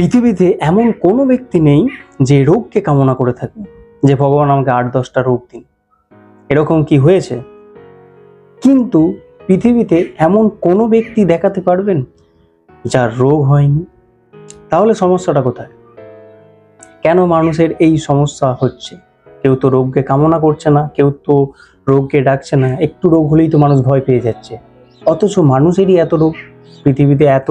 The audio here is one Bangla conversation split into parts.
পৃথিবীতে এমন কোনো ব্যক্তি নেই যে রোগকে কামনা করে থাকে, যে ভগবান আমাকে আট দশটা রোগ দিন। এরকম কি হয়েছে? কিন্তু পৃথিবীতে এমন কোনো ব্যক্তি দেখাতে পারবেন যার রোগ হয়নি? তাহলে সমস্যাটা কোথায়? কেন মানুষের এই সমস্যা হচ্ছে? কেউ তো রোগকে কামনা করছে না, কেউ তো রোগকে ডাকছে না, একটু রোগ হলেই তো মানুষ ভয় পেয়ে যাচ্ছে। অথচ মানুষেরই এত রোগ, পৃথিবীতে এত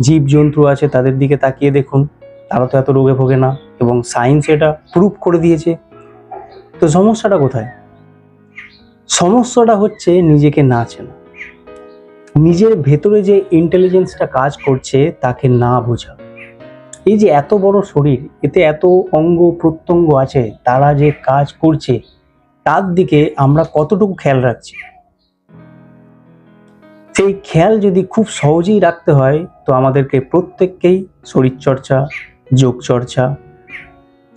জীবজন্তু আছে, তাদের দিকে তাকিয়ে দেখুন। তারা তো এত রোগে ভোগে না এবং সায়েন্স এটা প্রুভ করে দিয়েছে। তো সমস্যাটা কোথায়? সমস্যাটা হচ্ছে নিজেকে না চেনা। নিজের ভেতরে যে ইন্টেলিজেন্সটা কাজ করছে, তাকে না বোঝা। এই যে এত বড় শরীর, এতে এত অঙ্গ প্রত্যঙ্গ আছে, তারা যে কাজ করছে, তার দিকে আমরা কতটুকু খেয়াল রাখছি? সেই খেয়াল যদি খুব সহজেই রাখতে হয়, তো আমাদেরকে প্রত্যেককেই শরীরচর্চা, যোগচর্চা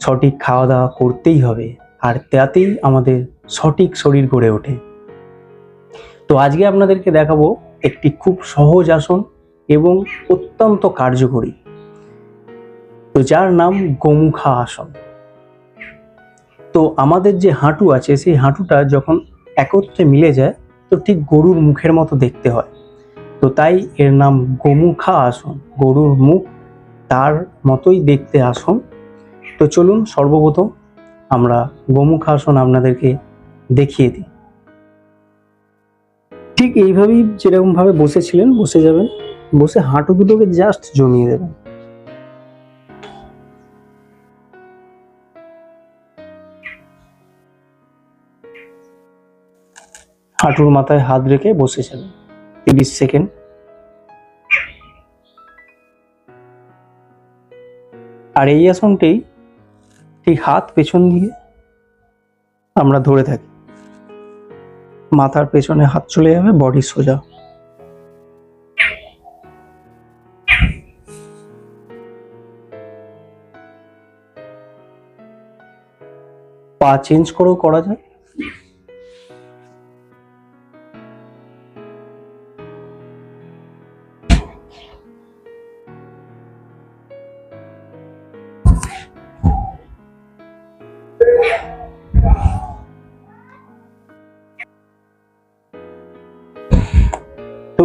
সঠিক খাওয়া দাওয়া করতেই হবে আর তাতেই আমাদের সঠিক শরীর গড়ে ওঠে। তো আজকে আপনাদেরকে দেখাবো একটি খুব সহজ আসন এবং অত্যন্ত কার্যকরী। তো যার নাম গোমুখা আসন। তো আমাদের যে হাঁটু আছে, সেই হাঁটুটা যখন একত্রে মিলে যায় তো ঠিক গরুর মুখের মতো দেখতে হয়। তো তাই এর নাম গোমুখা আসন, গরুর মুখ তার মতোই দেখতে আসন। তো চলুন সর্বপ্রথম আমরা গোমুখা আসন আপনাদেরকে দেখিয়ে দিই। ঠিক এইভাবেই যেরকম ভাবে বসেছিলেন, বসে যাবেন, বসে হাঁটু দুটোকে জাস্ট জমিয়ে দেবেন। হাঁটুর মাথায় হাত রেখে বসে যাবেন তিরিশ সেকেন্ড। আর এই আসনটি ঠিক হাত পেছন দিয়ে আমরা ধরে থাকি। মাথার পেছনে হাত চলে যাবে, বডি সোজা। পা চেঞ্জ করেও করা যায়।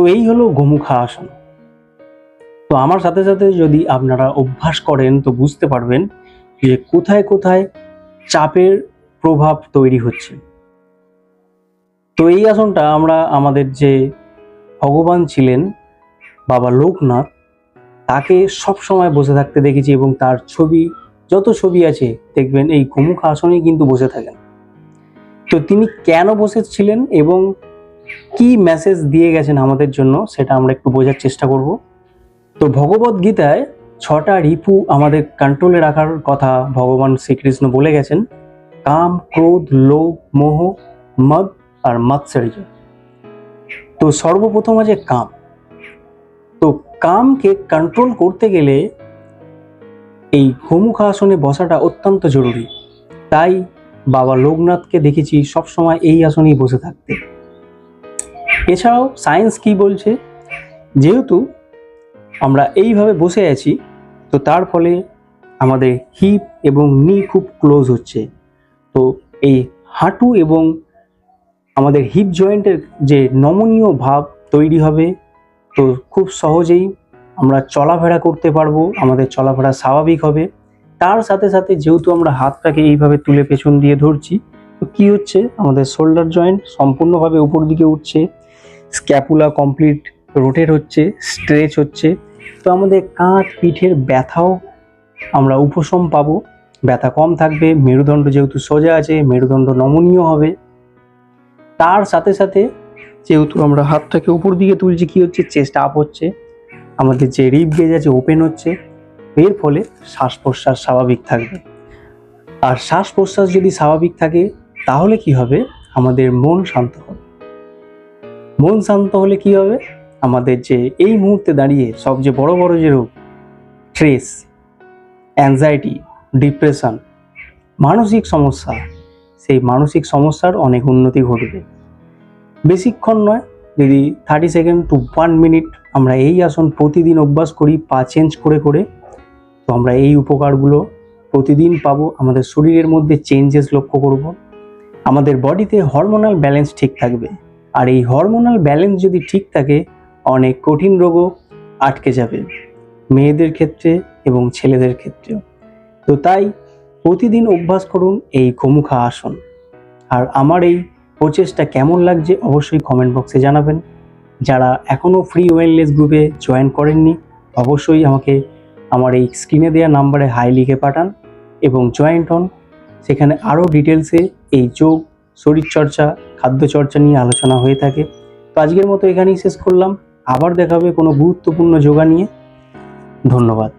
এই হলো গোমুখা আসন। তো আমার সাথে সাথে যদি আপনারা অভ্যাস করেন, তো বুঝতে পারবেন যে কোথায় কোথায় চাপের প্রভাব তৈরি হচ্ছে। তো এই আসনটা আমরা আমাদের যে ভগবান ছিলেন, বাবা লোকনাথ, তাকে সব সময় বসে থাকতে দেখেছি এবং তার ছবি, যত ছবি আছে, দেখবেন এই গোমুখা আসনেই কিন্তু বসে থাকেন। তো তিনি কেন বসেছিলেন এবং কি মেসেজ দিয়ে গেছেন আমাদের জন্য সেটা আমরা একটু বোঝার চেষ্টা করব। তো ভগবত গীতায় ছটা রিপু আমাদের কন্ট্রোলে রাখার কথা ভগবান শ্রীকৃষ্ণ বলে গেছেন। কাম, ক্রোধ, লোভ, মোহ, মদ আর মৎসর্য। তো সর্বপ্রথম আছে কাম। তো কামকে কন্ট্রোল করতে গেলে এই গোমুখা আসনে বসাটা অত্যন্ত জরুরি। তাই বাবা লোকনাথকে দেখেছি সবসময় এই আসনেই বসে থাকতে এছাড়াও সায়েন্স কি বলছে? যেহেতু আমরা এইভাবে বসে আছি, তো তার ফলে আমাদের হিপ এবং নি খুব ক্লোজ হচ্ছে। তো এই হাঁটু এবং আমাদের হিপ জয়েন্টের যে নমনীয় ভাব তৈরি হবে, তো খুব সহজেই আমরা চলাফেরা করতে পারব, আমাদের চলাফেরা স্বাভাবিক হবে। তার সাথে সাথে যেহেতু আমরা হাতটাকে এইভাবে তুলে পেছন দিয়ে ধরছি, তো কী হচ্ছে? আমাদের শোল্ডার জয়েন্ট সম্পূর্ণভাবে উপর দিকে উঠছে। স্ক্যাপুলা কমপ্লিট রোটেট হচ্ছে স্ট্রেচ হচ্ছে। তো আমাদের কাঁধ, পিঠের ব্যথাও আমরা উপশম পাবো। ব্যথা কম থাকবে, মেরুদণ্ড যেহেতু সোজা আছে, মেরুদণ্ড নমনীয় হবে। তার সাথে সাথে যেহেতু আমরা হাতটাকে উপর দিকে তুলছি, কি হচ্ছে? চেস্ট আপ হচ্ছে। আমাদের যে রিপ গেজ আছে ওপেন হচ্ছে। এর ফলে শ্বাস প্রশ্বাস স্বাভাবিক থাকবে। আর শ্বাস প্রশ্বাস যদি স্বাভাবিক থাকে, তাহলে কি হবে? আমাদের মন শান্ত হবে। মন শান্ত হলে কি হবে? আমাদের যে এই মুহূর্তে দাঁড়িয়ে সবচেয়ে বড় বড় যে রোগ স্ট্রেস অ্যাংজাইটি ডিপ্রেশন মানসিক সমস্যা, সেই মানসিক সমস্যার অনেক উন্নতি ঘটবে। বেশিক্ষণ নয়, যদি thirty second to one minute আমরা এই আসন প্রতিদিন অভ্যাস করি, পা চেঞ্জ করে করে, তো আমরা এই উপকারগুলো প্রতিদিন পাবো, আমাদের শরীরের মধ্যে চেঞ্জেস লক্ষ্য করব। আমাদের বডিতে হরমোনাল ব্যালেন্স ঠিক থাকবে। আর এই হরমোনাল ব্যালেন্স যদি ঠিক থাকে, অনেক কঠিন রোগও আটকে যাবে, মেয়েদের ক্ষেত্রে এবং ছেলেদের ক্ষেত্রেও। তো তাই প্রতিদিন অভ্যাস করুন এই গোমুখা আসন। আর আমার এই প্রচেষ্টা কেমন লাগছে অবশ্যই কমেন্ট বক্সে জানাবেন। যারা এখনও ফ্রি ওয়েলনেস গ্রুপে জয়েন করেননি, অবশ্যই আমাকে আমার এই স্ক্রিনে দেওয়া নাম্বারে হাই লিখে পাঠান এবং জয়েন্ট হন। সেখানে আরও ডিটেলসে এই যোগ শরীরচর্চা, খাদ্যচর্চা নিয়ে আলোচনা হয়ে থাকে। তো আজকের মতো এখানেই শেষ করলাম। আবার দেখা হবে কোনো গুরুত্বপূর্ণ যোগা নিয়ে। ধন্যবাদ।